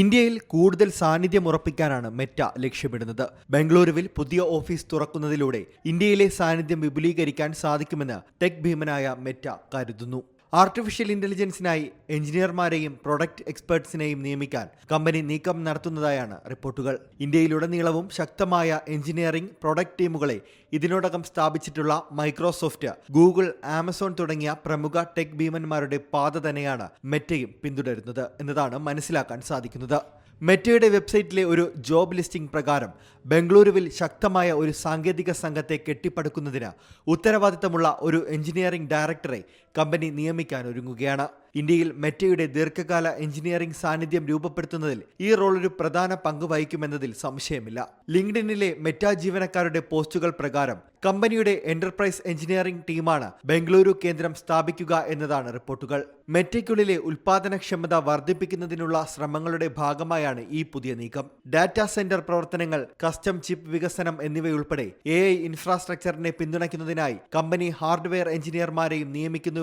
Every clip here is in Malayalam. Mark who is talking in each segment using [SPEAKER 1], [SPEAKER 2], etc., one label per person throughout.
[SPEAKER 1] ഇന്ത്യയിൽ കൂടുതൽ സാന്നിധ്യം ഉറപ്പിക്കാനാണ് മെറ്റ ലക്ഷ്യമിടുന്നത്. ബംഗളൂരുവിൽ പുതിയ ഓഫീസ് തുറക്കുന്നതിലൂടെ ഇന്ത്യയിലെ സാന്നിധ്യം വിപുലീകരിക്കാൻ സാധിക്കുമെന്ന് ടെക് ഭീമനായ മെറ്റ കരുതുന്നു. ആർട്ടിഫിഷ്യൽ ഇന്റലിജൻസിനായി എഞ്ചിനീയർമാരെയും പ്രൊഡക്റ്റ് എക്സ്പേർട്സിനെയും നിയമിക്കാൻ കമ്പനി നീക്കം നടത്തുന്നതായാണ് റിപ്പോർട്ടുകൾ. ഇന്ത്യയിലുടനീളവും ശക്തമായ എഞ്ചിനീയറിംഗ് പ്രൊഡക്റ്റ് ടീമുകളെ ഇതിനോടകം സ്ഥാപിച്ചിട്ടുള്ള മൈക്രോസോഫ്റ്റ് ഗൂഗിൾ ആമസോൺ തുടങ്ങിയ പ്രമുഖ ടെക് ഭീമന്മാരുടെ പാത തന്നെയാണ് മെറ്റയും പിന്തുടരുന്നത് എന്നതാണ് മനസ്സിലാക്കാൻ സാധിക്കുന്നത്. മെറ്റയുടെ വെബ്സൈറ്റിലെ ഒരു ജോബ് ലിസ്റ്റിംഗ് പ്രകാരം ബംഗളൂരുവിൽ ശക്തമായ ഒരു സാങ്കേതിക സംഘത്തെ കെട്ടിപ്പടുക്കുന്നതിന് ഉത്തരവാദിത്തമുള്ള ഒരു എഞ്ചിനീയറിംഗ് ഡയറക്ടറെ കമ്പനി നിയമിക്കാൻ ഒരുങ്ങുകയാണ്. ഇന്ത്യയിൽ മെറ്റയുടെ ദീർഘകാല എഞ്ചിനീയറിംഗ് സാന്നിധ്യം രൂപപ്പെടുത്തുന്നതിൽ ഈ റോൾ ഒരു പ്രധാന പങ്ക് വഹിക്കുമെന്നതിൽ സംശയമില്ല. ലിങ്ക്ഡിനിലെ മെറ്റ ജീവനക്കാരുടെ പോസ്റ്റുകൾ പ്രകാരം കമ്പനിയുടെ എന്റർപ്രൈസ് എഞ്ചിനീയറിംഗ് ടീമാണ് ബംഗളൂരു കേന്ദ്രം സ്ഥാപിക്കുക എന്നതാണ് റിപ്പോർട്ടുകൾ. മെറ്റയ്ക്കുള്ളിലെ ഉൽപാദനക്ഷമത വർദ്ധിപ്പിക്കുന്നതിനുള്ള ശ്രമങ്ങളുടെ ഭാഗമായാണ് ഈ പുതിയ നീക്കം. ഡാറ്റാ സെന്റർ പ്രവർത്തനങ്ങൾ കസ്റ്റം ചിപ്പ് വികസനം എന്നിവയുൾപ്പെടെ എ ഐ ഇൻഫ്രാസ്ട്രക്ചറിനെ പിന്തുണയ്ക്കുന്നതിനായി കമ്പനി ഹാർഡ്വെയർ എഞ്ചിനീയർമാരെയും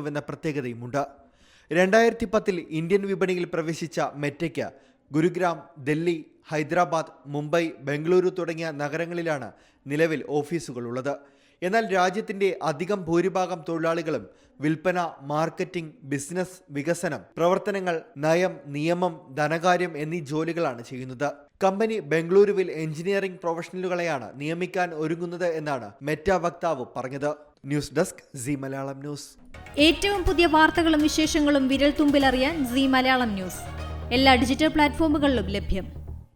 [SPEAKER 1] നിയമിക്കുന്നുവെന്ന പ്രത്യേകതയുമുണ്ട്. രണ്ടായിരത്തി പത്തിൽ ഇന്ത്യൻ വിപണിയിൽ പ്രവേശിച്ച മെറ്റയ്ക്ക് ഗുരുഗ്രാം ഡൽഹി ഹൈദരാബാദ് മുംബൈ ബംഗളൂരു തുടങ്ങിയ നഗരങ്ങളിലാണ് നിലവിൽ ഓഫീസുകളുള്ളത്. എന്നാൽ രാജ്യത്തിന്റെ അധികം ഭൂരിഭാഗം തൊഴിലാളികളും വിൽപ്പന മാർക്കറ്റിംഗ് ബിസിനസ് വികസനം പ്രവർത്തനങ്ങൾ നയം നിയമം ധനകാര്യം എന്നീ ജോലികളാണ് ചെയ്യുന്നത്. കമ്പനി ബംഗളൂരുവിൽ എഞ്ചിനീയറിംഗ് പ്രൊഫഷണലുകളെയാണ് നിയമിക്കാൻ ഒരുങ്ങുന്നത് എന്നാണ് മെറ്റ വക്താവ് പറഞ്ഞത്. News desk C Malayalam news.
[SPEAKER 2] ഏറ്റവും പുതിയ വാർത്തകളും വിശേഷങ്ങളും വിരൽ തുമ്പിലറിയാൻ സി മലയാളം ന്യൂസ്. എല്ലാ ഡിജിറ്റൽ പ്ലാറ്റ്ഫോമുകളിലും ലഭ്യം.